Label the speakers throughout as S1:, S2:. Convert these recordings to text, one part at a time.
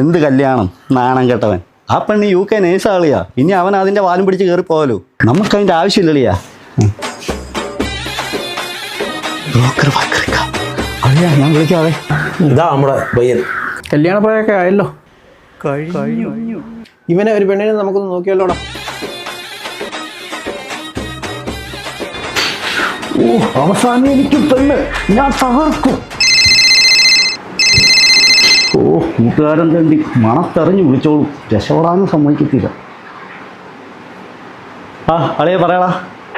S1: എന്ത് കല്യാണം? നാണം കെട്ടവൻ. ആ പെണ്ണ് യു കെ നേഴ്സ് ആളിയാ ഇനി അവൻ അതിന്റെ വാലും പിടിച്ച് കയറി പോകലോ നമുക്ക് അതിന്റെ ആവശ്യമില്ലളിയാ അളിയാ ഞാൻ വിളിക്കാതെ
S2: ഇതാ നമ്മുടെ പയ്യൻ.
S3: കല്യാണ പ്രായമൊക്കെ ആയല്ലോ. കഴിഞ്ഞു. ഇവനെ ഒരു പെണ്ണിനെ നമുക്കൊന്ന് നോക്കിയല്ലോടാ
S1: അവസാനം എനിക്ക് പെണ്ണ്. ഞാൻ തകർക്കും. ഓ കൂട്ടുകാരൻ തണ്ടി മണത്തെറിഞ്ഞ് വിളിച്ചോളൂ. രക്ഷപ്പെടാനും സമ്മതിക്കത്തില്ല. ആ അളിയെ പറയടാ.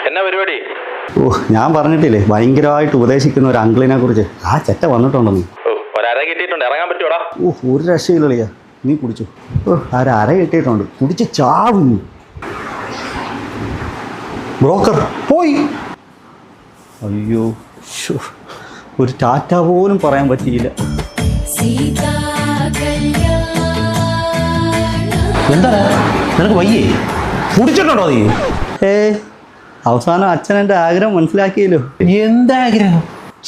S2: എന്നാ പരിപാടി?
S1: ഓ ഞാൻ പറഞ്ഞിട്ടില്ലേ ഭയങ്കരമായിട്ട് ഉപദേശിക്കുന്ന ഒരു അങ്കിളിനെ കുറിച്ച്. ആ ചെറ്റ വന്നിട്ടുണ്ടെന്ന്
S2: ഓ ഒരര കിട്ടിയിട്ടുണ്ട്. ഇറങ്ങാൻ പറ്റുവാടാ?
S1: ഓ ഒരു രക്ഷയില്ലളിയാ നീ കുടിച്ചു. ഓ ആരെ അര കിട്ടിയിട്ടുണ്ട്. കുടിച്ച് ചാവുന്നു. ബ്രോക്കർ പോയി. അയ്യോ ഒരു ടാറ്റ പോലും പറയാൻ പറ്റിയില്ല.
S2: എന്താ നിനക്ക് വയ്യേ? കുടിച്ചിട്ടുണ്ടോ നീ?
S1: ഏ അവസാനം അച്ഛൻ എന്റെ ആഗ്രഹം മനസ്സിലാക്കിയല്ലോ.
S2: എന്താഗ്രഹം?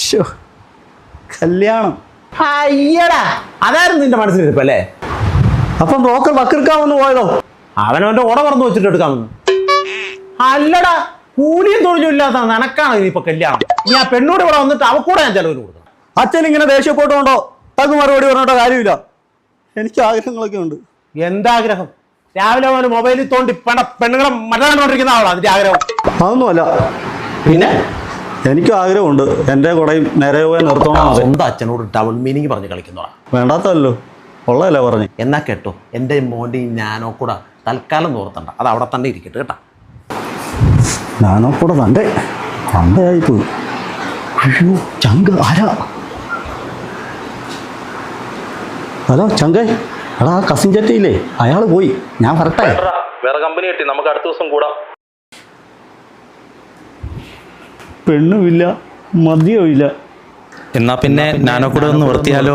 S1: ഷോ കല്യാണം.
S2: അയ്യടാ അതായിരുന്നു നിന്റെ മനസ്സിലിരിപ്പല്ലേ
S1: അപ്പം ബ്രോക്കർ വക്കിർക്കാമെന്ന് പോയതോ?
S2: അവനവന്റെ ഓട മറന്നു വെച്ചിട്ട് എടുക്കാമെന്ന് അല്ലടാ കൂലിയും തൊഴിലും ഇല്ലാത്ത നിനക്കാണ് ഇനിയിപ്പോ കല്യാണം? ഇനി ആ പെണ്ണോട് ഇവിടെ വന്നിട്ട് അവക്കൂടെ ഞാൻ ചെലവിന് കൊടുക്കണം.
S1: അച്ഛൻ ഇങ്ങനെ ദേഷ്യപ്പെട്ടുകൊണ്ടോ? അത് മറുപടി പറഞ്ഞിട്ടോ കാര്യമില്ല. എനിക്ക് ആഗ്രഹങ്ങളൊക്കെ ഉണ്ട്.
S2: എന്താഗ്രഹം? രാവിലെ അവന് മൊബൈലിൽ തോണ്ടി പണ പെണ്ണുങ്ങളെ മറ്റന്നാണ്ടിരിക്കുന്ന ആളാണ് അതിന്റെ ആഗ്രഹം.
S1: അതൊന്നുമല്ല.
S2: പിന്നെ?
S1: എനിക്കും ആഗ്രഹമുണ്ട്. എന്റെ കുടയും നേരെ പോയി നിർത്തണം
S2: സ്വന്തം അച്ഛനോട് ഡബിൾ മീനിങ് പറഞ്ഞ് കളിക്കുന്നോടാ
S1: വേണ്ടാത്തല്ലോ ഉള്ളതല്ലേ പറഞ്ഞു.
S2: എന്നാ കേട്ടോ എന്റെ മോന്റെയും ഞാനോ കൂടെ തൽക്കാലം നോർത്തണ്ട. അത് അവിടെ തന്നെ ഇരിക്കട്ടെ കേട്ടാ.
S1: ഞാനോ കൂടെ തന്റെ തന്റെ അയ്യോ ചങ്ക ആരാ ഹലോ ചങ്കേ. എടാ ആ കസിൻ ചെറ്റയില്ലേ അയാൾ പോയി. ഞാൻ വരട്ടെ.
S2: വേറെ കമ്പനി കിട്ടി. നമുക്ക് അടുത്ത ദിവസം കൂടാം.
S1: പെണ്ണുമില്ല മതിയോ ഇല്ല
S4: എന്നാ പിന്നെ ഞാനോ കൂടെ ഒന്ന് നിർത്തിയാലോ?